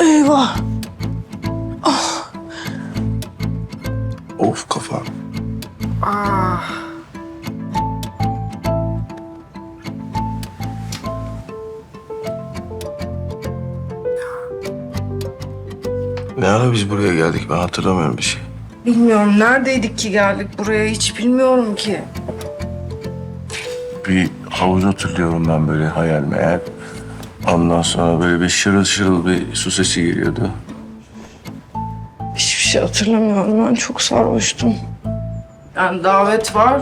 Eyvah. Of kafa. Ne ara biz buraya geldik ben hatırlamıyorum bir şey. Bilmiyorum neredeydik ki geldik buraya hiç bilmiyorum ki. Havuz hatırlıyorum ben böyle hayal meyal. Ondan sonra böyle bir şırıl şırıl bir su sesi geliyordu. Hiçbir şey hatırlamıyorum ben çok sarhoştum. Yani davet var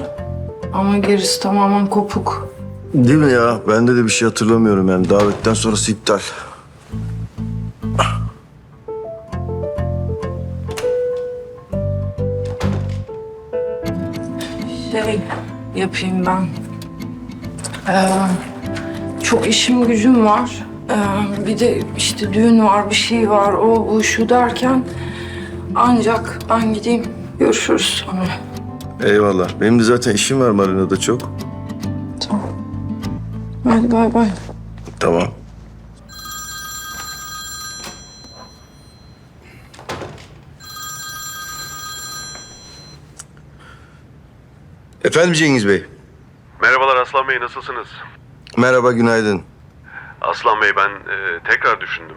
ama gerisi tamamen kopuk. Değil mi ya? Bende de bir şey hatırlamıyorum yani. Davetten sonrası iptal. Şey yapayım ben. Ee, çok işim gücüm var. Ee, bir de işte düğün var, bir şey var, o bu şu derken ancak ben gideyim. Görüşürüz sonra. Eyvallah. Benim de zaten işim var marinada çok. Tamam. Hadi bay bay. Tamam. Efendim Cengiz Bey. Aslan Bey nasılsınız? Merhaba, günaydın. Aslan Bey ben e, tekrar düşündüm.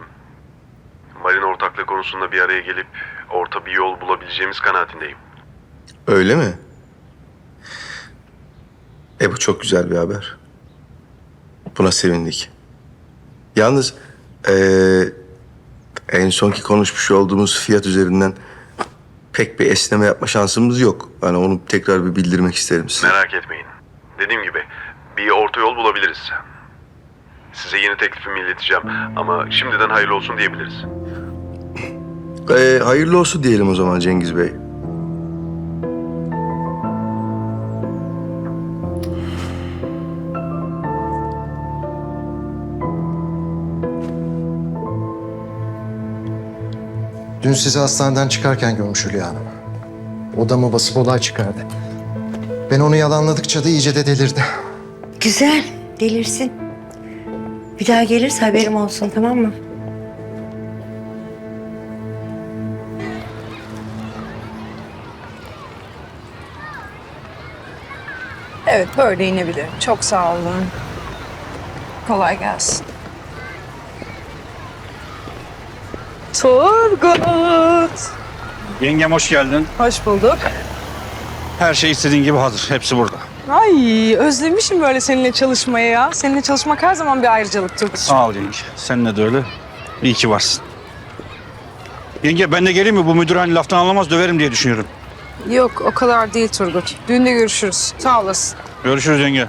Marina ortaklığı konusunda bir araya gelip orta bir yol bulabileceğimiz kanaatindeyim. Öyle mi? E bu çok güzel bir haber. Buna sevindik. Yalnız eee, en sonki konuşmuş olduğumuz fiyat üzerinden pek bir esneme yapma şansımız yok. Hani onu tekrar bir bildirmek isterim size. Merak etmeyin. Dediğim gibi bir orta yol bulabiliriz. Size yeni teklifimi ileteceğim ama şimdiden hayırlı olsun diyebiliriz. Ee, hayırlı olsun diyelim o zaman Cengiz Bey. Dün sizi hastaneden çıkarken görmüş Hülya Hanım. Odamı basıp olay çıkardı. Ben onu yalanladıkça da iyice de delirdi. Güzel, delirsin. Bir daha gelirse haberim olsun tamam mı? Evet böyle inebilirim. Çok sağ olun. Kolay gelsin. Turgut. Yengem hoş geldin. Hoş bulduk. Her şey istediğin gibi hazır. Hepsi burada. Ay özlemişim böyle seninle çalışmayı ya. Seninle çalışmak her zaman bir ayrıcalık Turgut. Sağ ol yenge. Seninle de öyle. İyi ki varsın. Yenge ben de geleyim mi? Bu müdür hani laftan anlamaz döverim diye düşünüyorum. Yok o kadar değil Turgut. Düğünde görüşürüz. Sağ olasın. Görüşürüz yenge.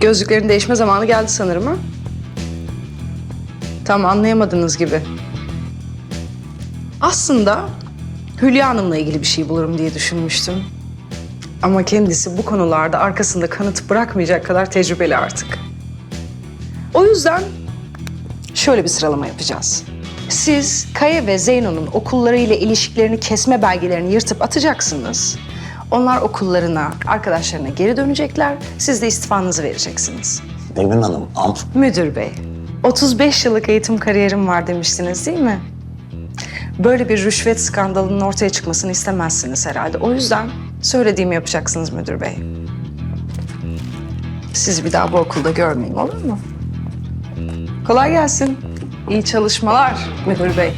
Gözlüklerin değişme zamanı geldi sanırım ha? Tam anlayamadığınız gibi. Aslında Hülya Hanım'la ilgili bir şey bulurum diye düşünmüştüm. Ama kendisi bu konularda arkasında kanıt bırakmayacak kadar tecrübeli artık. O yüzden şöyle bir sıralama yapacağız. Siz Kaya ve Zeyno'nun okullarıyla ilişkilerini kesme belgelerini yırtıp atacaksınız. Onlar okullarına, arkadaşlarına geri dönecekler. Siz de istifanızı vereceksiniz. Nevin Hanım, am Müdür bey, 35 yıllık eğitim kariyerim var demiştiniz değil mi? Böyle bir rüşvet skandalının ortaya çıkmasını istemezsiniz herhalde. O yüzden söylediğimi yapacaksınız müdür bey. Sizi bir daha bu okulda görmeyeyim olur mu? Kolay gelsin. İyi çalışmalar müdür bey.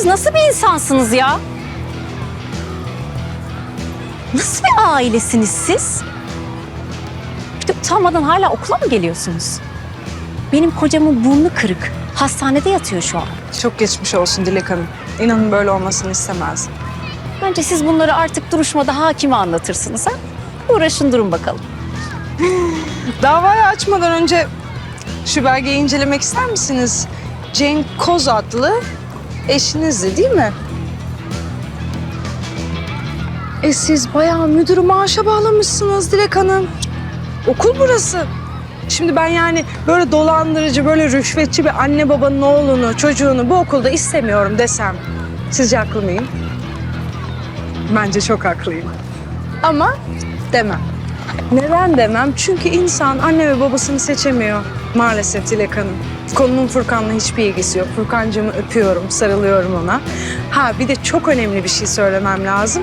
Siz nasıl bir insansınız ya? Nasıl bir ailesiniz siz? Bir de utanmadan hala okula mı geliyorsunuz? Benim kocamın burnu kırık. Hastanede yatıyor şu an. Çok geçmiş olsun Dilek Hanım. İnanın böyle olmasını istemezdim. Bence siz bunları artık duruşmada hakime anlatırsınız ha? Uğraşın durun bakalım. Davayı açmadan önce şu belgeyi incelemek ister misiniz? Cenk Koz adlı eşinizdi değil mi? E siz bayağı müdürü maaşa bağlamışsınız Dilek Hanım. Okul burası. Şimdi ben yani böyle dolandırıcı, böyle rüşvetçi bir anne babanın oğlunu, çocuğunu bu okulda istemiyorum desem. Sizce haklı mıyım? Bence çok haklıyım. Ama demem. Neden demem? Çünkü insan anne ve babasını seçemiyor maalesef Dilek Hanım. Konunun Furkan'la hiçbir ilgisi yok. Furkancığımı öpüyorum, sarılıyorum ona. Ha bir de çok önemli bir şey söylemem lazım.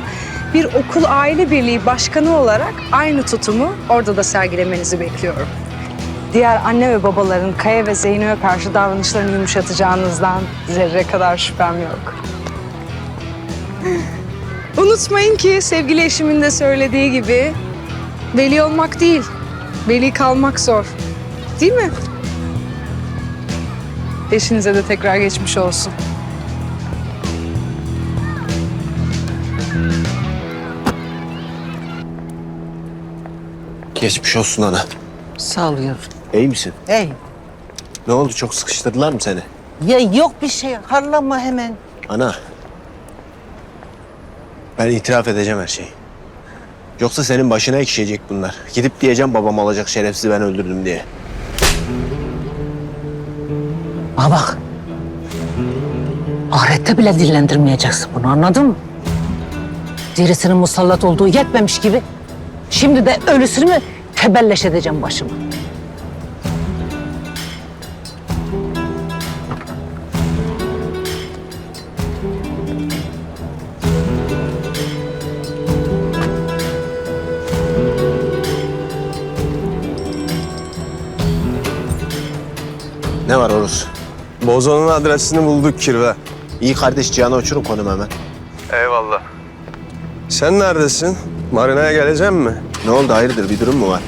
Bir okul aile birliği başkanı olarak aynı tutumu orada da sergilemenizi bekliyorum. Diğer anne ve babaların Kaya ve Zeyno'ya karşı davranışlarını yumuşatacağınızdan zerre kadar şüphem yok. Unutmayın ki sevgili eşimin de söylediği gibi veli olmak değil, veli kalmak zor. Değil mi? Eşinize de tekrar geçmiş olsun. Geçmiş olsun ana. Sağ ol yavrum. İyi misin? Hey, Ne oldu çok sıkıştırdılar mı seni? ya yok bir şey. Harlama hemen. Ana. Ben itiraf edeceğim her şeyi. Yoksa senin başına ekşiyecek bunlar. Gidip diyeceğim babam alacak şerefsizi ben öldürdüm diye. Bana bak. Ahirette bile dillendirmeyeceksin bunu anladın mı? Dirisinin musallat olduğu yetmemiş gibi. Şimdi de ölüsünü mü tebelleş edeceğim başıma? Bozo'nun adresini bulduk Kirve. İyi kardeş Cihan'a uçurun konum hemen. Eyvallah. Sen neredesin? Marina'ya gelecek mi? Ne oldu hayırdır bir durum mu var?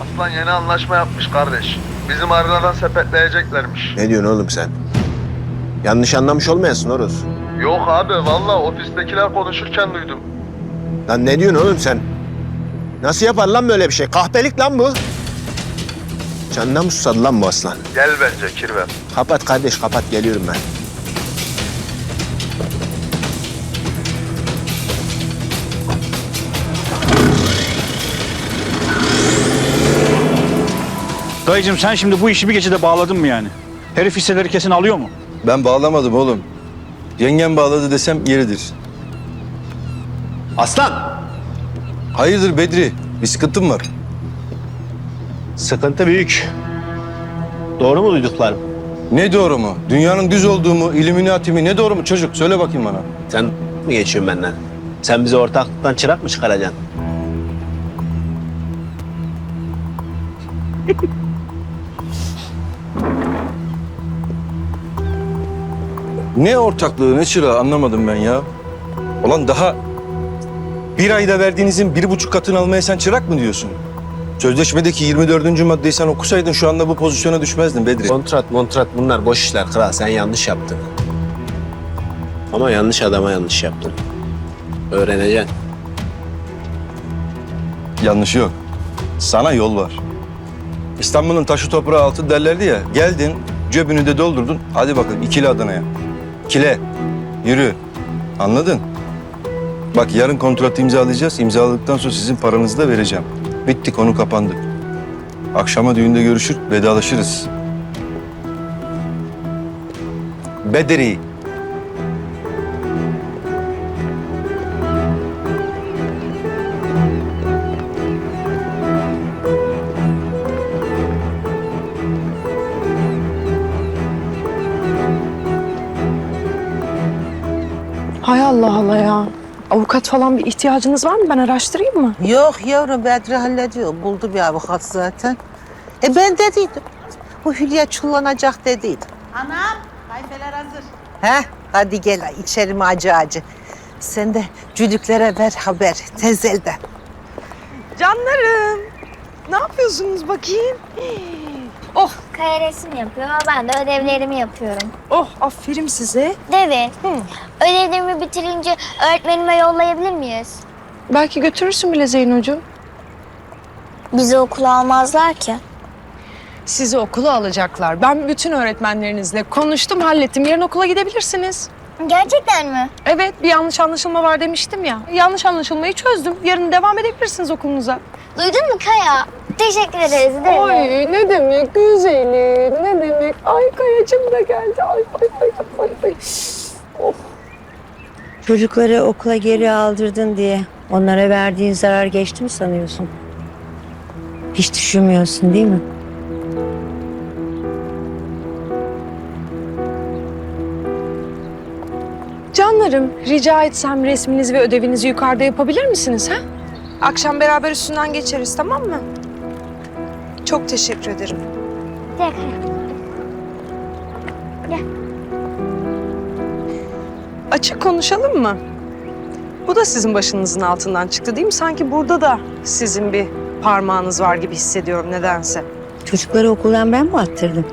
Aslan yeni anlaşma yapmış kardeş. Bizim arılardan sepetleyeceklermiş. Ne diyorsun oğlum sen? Yanlış anlamış olmayasın Oruz. Yok abi valla ofistekiler konuşurken duydum. Lan ne diyorsun oğlum sen? Nasıl yapar lan böyle bir şey? Kahpelik lan bu. Canına mı susadı lan bu aslan? Gel bence Kirve. Kapat kardeş kapat geliyorum ben. Dayıcığım sen şimdi bu işi bir gecede bağladın mı yani? Herif hisseleri kesin alıyor mu? Ben bağlamadım oğlum. Yengem bağladı desem yeridir. Aslan! Hayırdır Bedri? Bir sıkıntın var. Sıkıntı büyük. Doğru mu duyduklarım? Ne doğru mu? Dünyanın düz olduğu mu? Illuminati mi? Ne doğru mu çocuk? Söyle bakayım bana. Sen mi geçiyorsun benden? Sen bizi ortaklıktan çırak mı çıkaracaksın? Ne ortaklığı, ne çırağı anlamadım ben ya. Ulan daha bir ayda verdiğinizin bir buçuk katını almaya sen çırak mı diyorsun? Sözleşmedeki 24. maddeyi sen okusaydın şu anda bu pozisyona düşmezdin Bedri. Kontrat montrat bunlar boş işler kral. Sen yanlış yaptın. Ama yanlış adama yanlış yaptın. Öğreneceksin. Yanlış yok. Sana yol var. İstanbul'un taşı toprağı altı derlerdi ya. Geldin, cebini de doldurdun. Hadi bakalım ikili Adana'ya. Kile, yürü. Anladın? Bak yarın kontratı imzalayacağız. İmzaladıktan sonra sizin paranızı da vereceğim. Bitti, konu kapandı. Akşama düğünde görüşür, vedalaşırız. Bedri. Hay Allah Allah ya. Avukat falan bir ihtiyacınız var mı? Ben araştırayım mı? Yok yavrum Bedri hallediyor. Buldu bir avukat zaten. E ben dediydim. Bu Hülya çullanacak dediydim. Anam, kayfeler hazır. He? Hadi gel içerim acı acı. Sen de cülüklere ver haber tezelden. Canlarım. Ne yapıyorsunuz bakayım? Oh, kaya resim yapıyor. Ben de ödevlerimi yapıyorum. Oh aferin size. Devi, ödevlerimi bitirince öğretmenime yollayabilir miyiz? Belki götürürsün bile Zeynocuğum. Bizi okula almazlar ki. Sizi okula alacaklar. Ben bütün öğretmenlerinizle konuştum, hallettim. Yarın okula gidebilirsiniz. Gerçekten mi? Evet bir yanlış anlaşılma var demiştim ya. Yanlış anlaşılmayı çözdüm. Yarın devam edebilirsiniz okulunuza. Duydun mu Kaya? Teşekkür ederiz değil mi? ne demek güzelim ne demek. Ay kayacım da geldi. Ay ay ay ay ay. Çocukları okula geri aldırdın diye onlara verdiğin zarar geçti mi sanıyorsun? Hiç düşünmüyorsun değil mi? Canlarım rica etsem resminizi ve ödevinizi yukarıda yapabilir misiniz ha? Akşam beraber üstünden geçeriz tamam mı? Çok teşekkür ederim. Gel Kaya. Açık konuşalım mı? Bu da sizin başınızın altından çıktı değil mi? Sanki burada da sizin bir parmağınız var gibi hissediyorum nedense. Çocukları okuldan ben mi attırdım?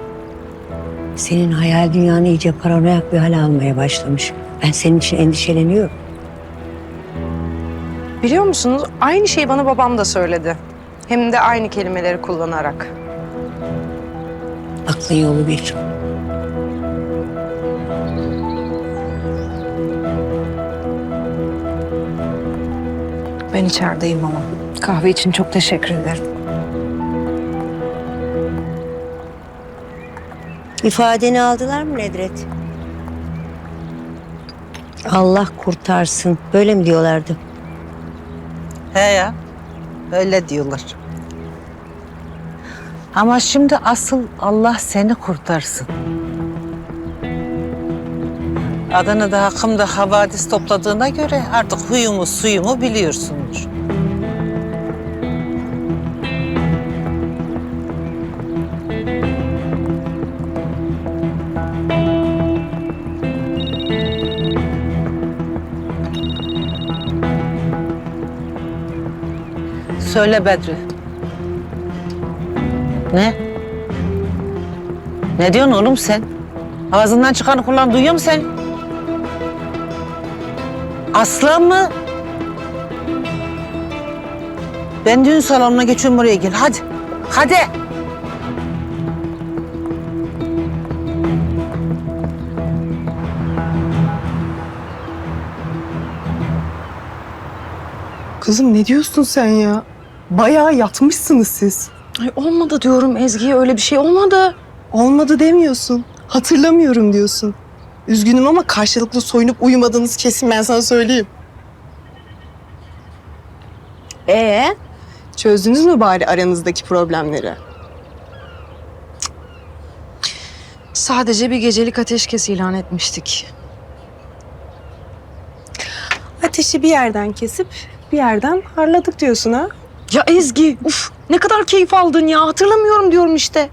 Senin hayal dünyanı iyice paranoyak bir hale almaya başlamış. Ben senin için endişeleniyorum. Biliyor musunuz aynı şeyi bana babam da söyledi. Hem de aynı kelimeleri kullanarak. Aklın yolu bir. Ben içerideyim ama. Kahve için çok teşekkür ederim. İfadeni aldılar mı Nedret? Allah kurtarsın. Böyle mi diyorlardı? He ya, öyle diyorlar. Ama şimdi asıl Allah seni kurtarsın. Adana'da hakkımda havadis topladığına göre artık huyumu suyumu biliyorsundur. Söyle Bedri. Ne? Ne diyorsun oğlum sen? Ağzından çıkanı kulağın duyuyor mu sen? Aslan mı? Ben düğün salonuna geçiyorum oraya gel. Hadi. Hadi. Kızım ne diyorsun sen ya? Bayağı yatmışsınız siz. Ay olmadı diyorum Ezgi'ye öyle bir şey olmadı. Olmadı demiyorsun. Hatırlamıyorum diyorsun. Üzgünüm ama karşılıklı soyunup uyumadığınız kesin ben sana söyleyeyim. Ee, çözdünüz mü bari aranızdaki problemleri? Sadece bir gecelik ateşkes ilan etmiştik. Ateşi bir yerden kesip bir yerden harladık diyorsun ha? Ya Ezgi, uf ne kadar keyif aldın ya. Hatırlamıyorum diyorum işte.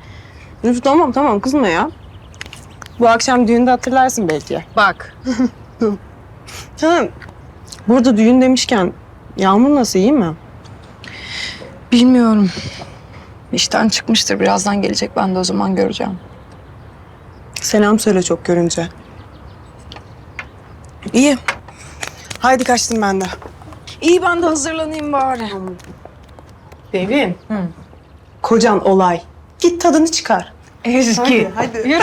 Üf, tamam tamam kızma ya. Bu akşam düğünde hatırlarsın belki. Bak. Ha, burada düğün demişken Yağmur nasıl iyi mi? Bilmiyorum. İşten çıkmıştır. Birazdan gelecek. Ben de o zaman göreceğim. Selam söyle çok görünce. İyi. Haydi kaçtım ben de. İyi ben de hazırlanayım bari. Devin. Kocan olay. Git tadını çıkar. Ezgi. Hadi. Yürü.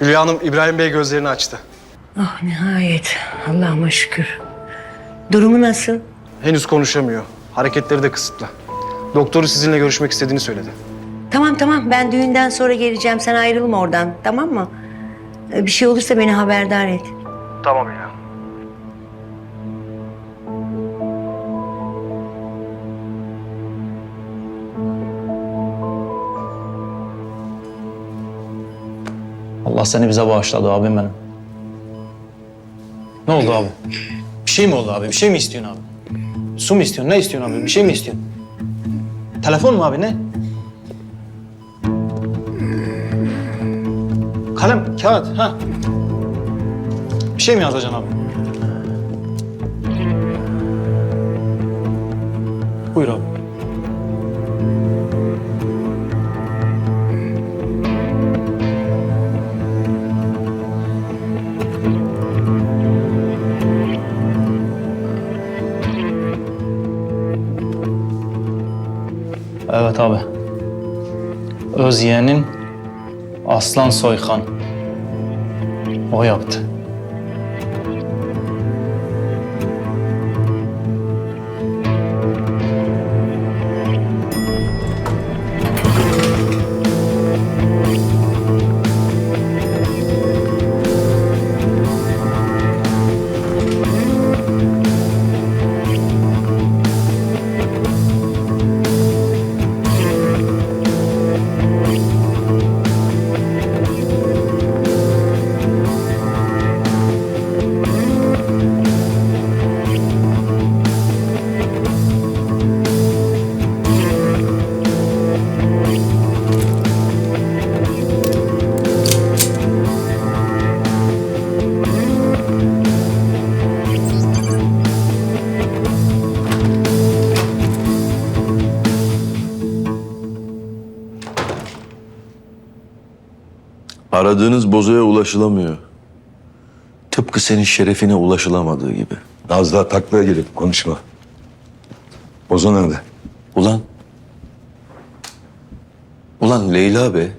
Hülya Hanım İbrahim Bey gözlerini açtı. Ah nihayet. Allah'ıma şükür. Durumu nasıl? Henüz konuşamıyor. Hareketleri de kısıtlı. Doktoru sizinle görüşmek istediğini söyledi. Tamam tamam ben düğünden sonra geleceğim. Sen ayrılma oradan tamam mı? Ee, Bir şey olursa beni haberdar et. Tamam ya. Seni bize bağışladı abim benim. Ne oldu abi? Bir şey mi oldu abi? Bir şey mi istiyorsun abi? Su mu istiyorsun? Ne istiyorsun abi? Bir şey mi istiyorsun? Telefon mu abi ne? Kalem, kağıt, ha? Bir şey mi yazacaksın abi? Buyur abi. Evet abi. Öz yeğenin Aslan Soykan. O yaptı. Aradığınız bozoya ulaşılamıyor. Tıpkı senin şerefine ulaşılamadığı gibi. Az daha taklaya girip konuşma. Bozo nerede? Ulan. Ulan Leyla be.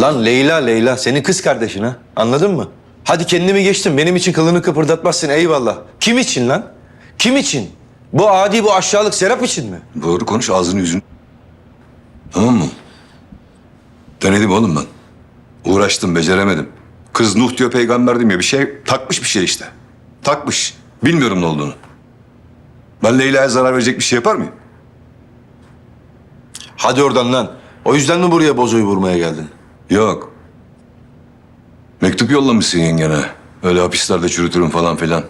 Lan Leyla Leyla senin kız kardeşin ha. Anladın mı? Hadi kendimi geçtim. Benim için kılını kıpırdatmazsın eyvallah. Kim için lan? Kim için? Bu adi bu aşağılık Serap için mi? Doğru konuş ağzını yüzünü. Tamam mı? Denedim oğlum ben. Uğraştım beceremedim. Kız Nuh diyor peygamber demiyor. Bir şey takmış bir şey işte. Takmış. Bilmiyorum ne olduğunu. Ben Leyla'ya zarar verecek bir şey yapar mıyım? Hadi oradan lan. O yüzden mi buraya bozoyu vurmaya geldin? Yok. Mektup yollamışsın yengene. Öyle hapislerde çürütürüm falan filan.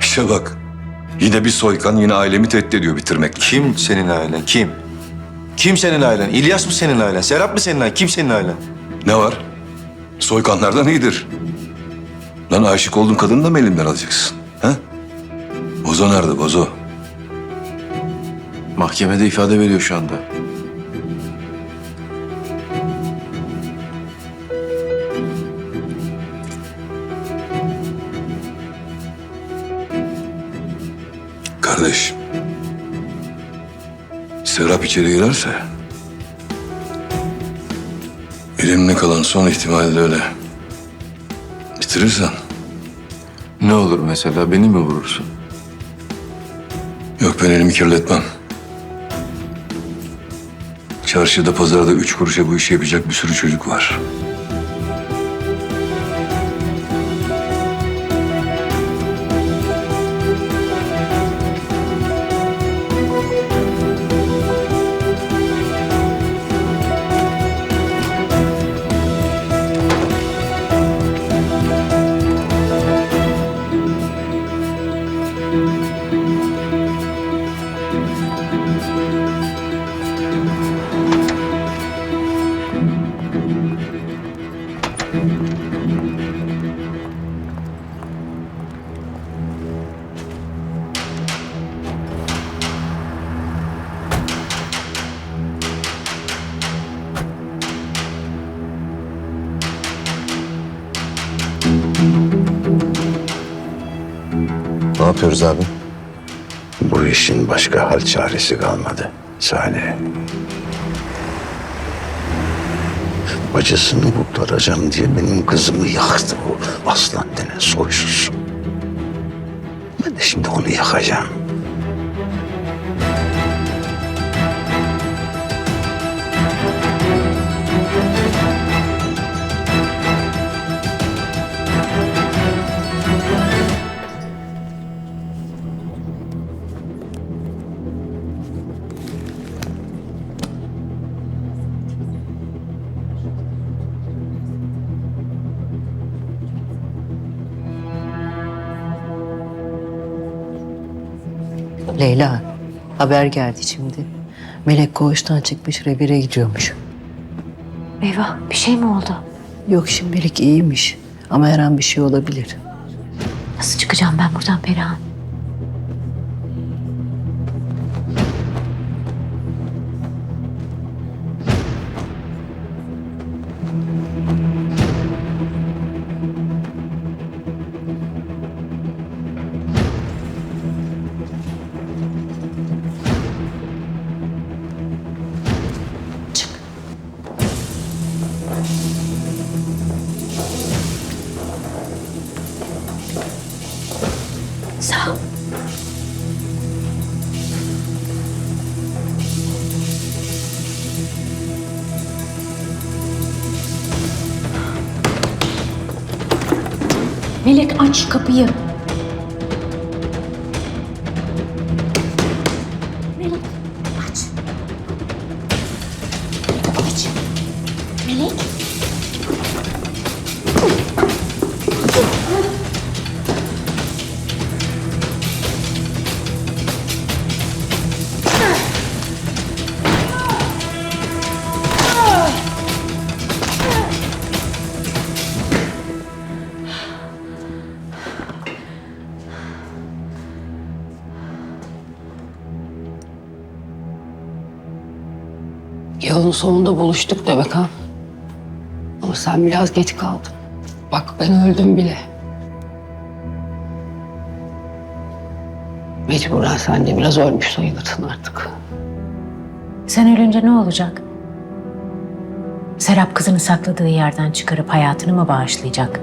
İşe bak. Yine bir soykan yine ailemi tehdit ediyor bitirmekle. Kim senin ailen? Kim? Kim senin ailen? İlyas mı senin ailen? Serap mı senin ailen? Kim senin ailen? Ne var? Soykanlardan iyidir. Lan aşık olduğun kadını da mı elimden alacaksın? Ha? Bozo nerede Bozo? Mahkemede ifade veriyor şu anda. Kardeş. Serap içeri girerse... ...elimde kalan son ihtimal de öyle. Bitirirsen... Ne olur mesela beni mi vurursun? Yok ben elimi kirletmem. Çarşıda pazarda üç kuruşa bu işi yapacak bir sürü çocuk var. Ne yapıyoruz abi? Bu işin başka hal çaresi kalmadı Salih. Bacısını kurtaracağım diye benim kızımı yaktı bu aslan denen soysuz. Ben de şimdi onu yakacağım. Leyla, haber geldi şimdi. Melek koğuştan çıkmış, revire gidiyormuş. Eyvah bir şey mi oldu? Yok şimdilik iyiymiş ama her an bir şey olabilir. Nasıl çıkacağım ben buradan Perihan? Yolun sonunda buluştuk demek ha. Ama sen biraz geç kaldın. Bak ben öldüm bile. Mecburen sen de biraz ölmüş sayılırsın artık. Sen ölünce ne olacak? Serap kızını sakladığı yerden çıkarıp hayatını mı bağışlayacak?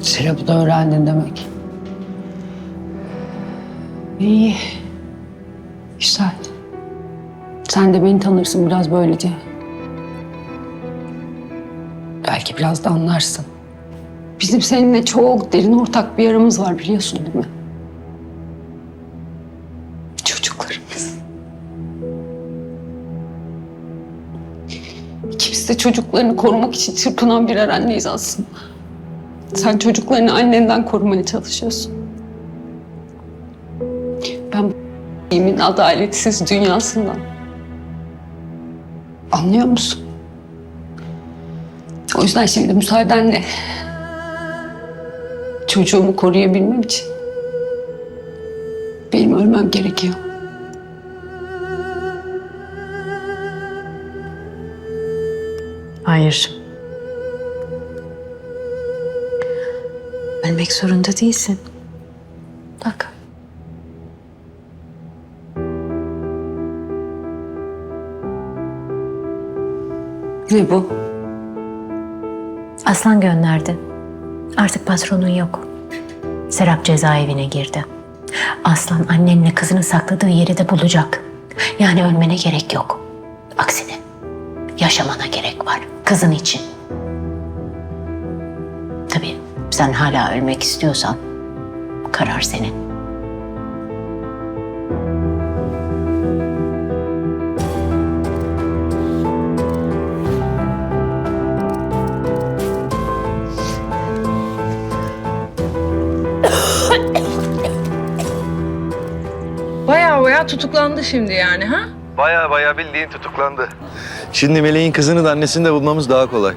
Serap'ı da öğrendin demek. İyi. Güzel. Sen de beni tanırsın biraz böylece. Belki biraz da anlarsın. Bizim seninle çok derin ortak bir yaramız var biliyorsun değil mi? Çocuklarımız. İkimiz de çocuklarını korumak için çırpınan birer anneyiz aslında. Sen çocuklarını annenden korumaya çalışıyorsun. Ben bu adaletsiz dünyasından. Anlıyor musun? O yüzden şimdi müsaadenle çocuğumu koruyabilmem için benim ölmem gerekiyor. Hayır. Ölmek zorunda değilsin. Ne bu? Aslan gönderdi. Artık patronun yok. Serap cezaevine girdi. Aslan annenle kızını sakladığı yeri de bulacak. Yani ölmene gerek yok. Aksine yaşamana gerek var. Kızın için. Tabii sen hala ölmek istiyorsan karar senin. Baya baya tutuklandı şimdi yani ha? Baya baya bildiğin tutuklandı. Şimdi Meleğin kızını da annesini de bulmamız daha kolay.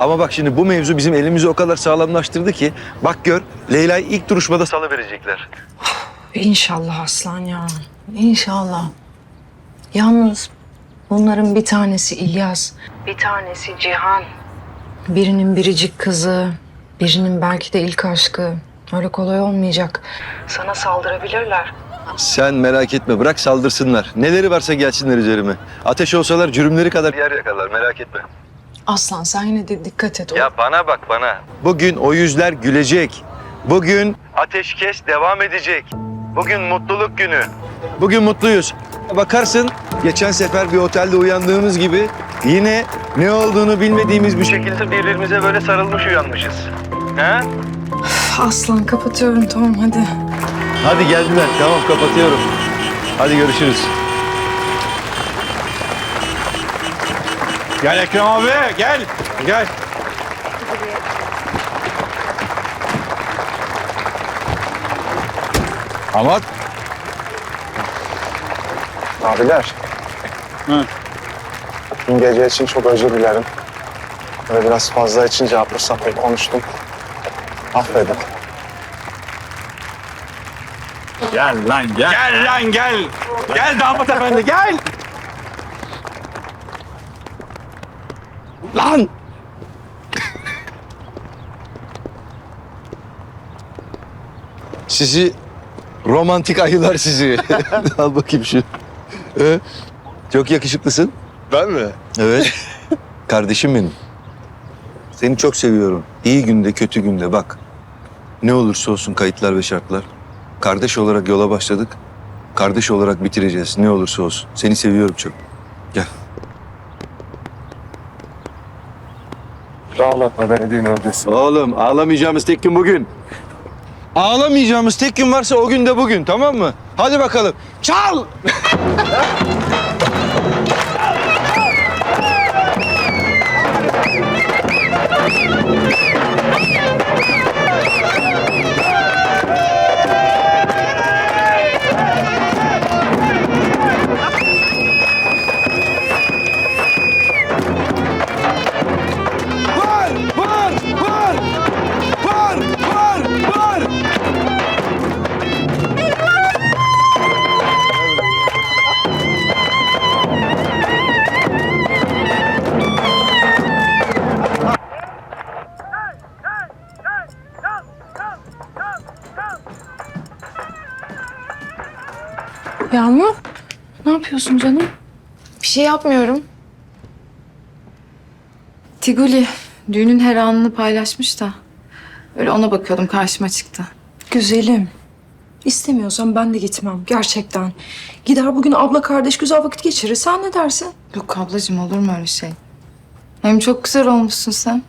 Ama bak şimdi bu mevzu bizim elimizi o kadar sağlamlaştırdı ki bak gör Leyla'yı ilk duruşmada salı verecekler. İnşallah aslan ya. İnşallah. Yalnız bunların bir tanesi İlyas. Bir tanesi Cihan. Birinin biricik kızı. Birinin belki de ilk aşkı. Öyle kolay olmayacak. Sana saldırabilirler. Sen merak etme bırak saldırsınlar. Neleri varsa gelsinler üzerime. Ateş olsalar cürümleri kadar yer yakarlar merak etme. Aslan sen yine de dikkat et. Ya bana bak bana. Bugün o yüzler gülecek. Bugün ateşkes devam edecek. Bugün mutluluk günü. Bugün mutluyuz. Bakarsın geçen sefer bir otelde uyandığımız gibi yine ne olduğunu bilmediğimiz bir şekilde birbirimize böyle sarılmış uyanmışız. He? Aslan kapatıyorum tamam hadi. Hadi geldiler. Tamam kapatıyorum. Hadi görüşürüz. Gel Ekrem abi gel. Gel. Amat. Abiler. Dün gece için çok özür dilerim. Böyle biraz fazla içince apır sapır konuştum. Affedin. Gel lan gel. Gel lan gel. Gel damat efendi gel. Lan. Sizi romantik ayılar sizi. Al bakayım şu. Ee, Çok yakışıklısın. Ben mi? Evet. Kardeşim benim. Seni çok seviyorum. İyi günde, kötü günde bak. Ne olursa olsun kayıtlar ve şartlar. Kardeş olarak yola başladık. Kardeş olarak bitireceğiz. Ne olursa olsun. Seni seviyorum çok. Gel. Ağlatma beni düğün öncesi. Oğlum ağlamayacağımız tek gün bugün. Ağlamayacağımız tek gün varsa o gün de bugün tamam mı? Hadi bakalım. Çal! yapıyorsun canım? Bir şey yapmıyorum. Tiguli düğünün her anını paylaşmış da. Öyle ona bakıyordum karşıma çıktı. Güzelim. İstemiyorsan ben de gitmem gerçekten. Gider bugün abla kardeş güzel vakit geçirir. Sen ne dersin? Yok ablacığım olur mu öyle şey? Hem çok güzel olmuşsun sen.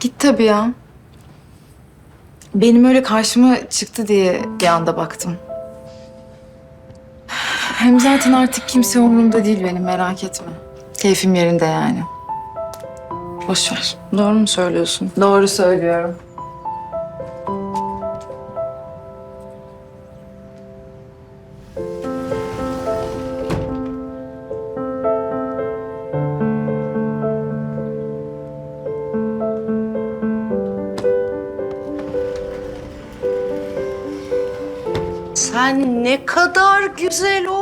Git tabii ya. Benim öyle karşıma çıktı diye bir anda baktım. Hem zaten artık kimse umurumda değil benim merak etme. Keyfim yerinde yani. Boş ver. Doğru mu söylüyorsun? Doğru söylüyorum. Sen ne kadar güzel olmuşsun.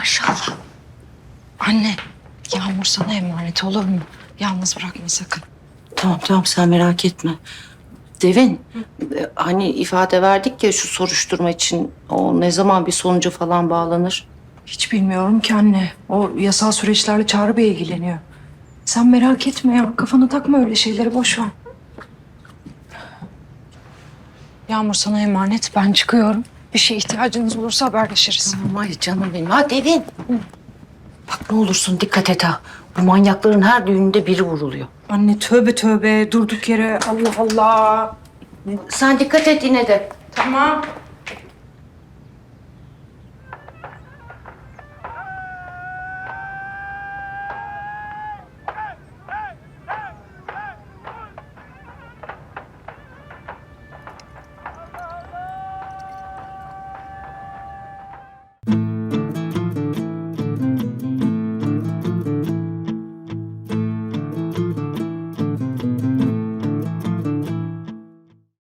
Maşallah. Anne, Yağmur sana emanet olur mu? Yalnız bırakma sakın. Tamam tamam sen merak etme. Devin, e, hani ifade verdik ya şu soruşturma için o ne zaman bir sonuca falan bağlanır? Hiç bilmiyorum ki anne. O yasal süreçlerle Çağrı Bey ilgileniyor. Sen merak etme ya. Kafana takma öyle şeyleri. Boş ver. Yağmur sana emanet. Ben çıkıyorum. Bir şeye ihtiyacınız olursa haberleşiriz. Ay canım benim. Ha Devin. Bak ne olursun dikkat et ha. Bu manyakların her düğününde biri vuruluyor. Anne tövbe tövbe. Durduk yere. Allah Allah. Sen dikkat et yine de. Tamam.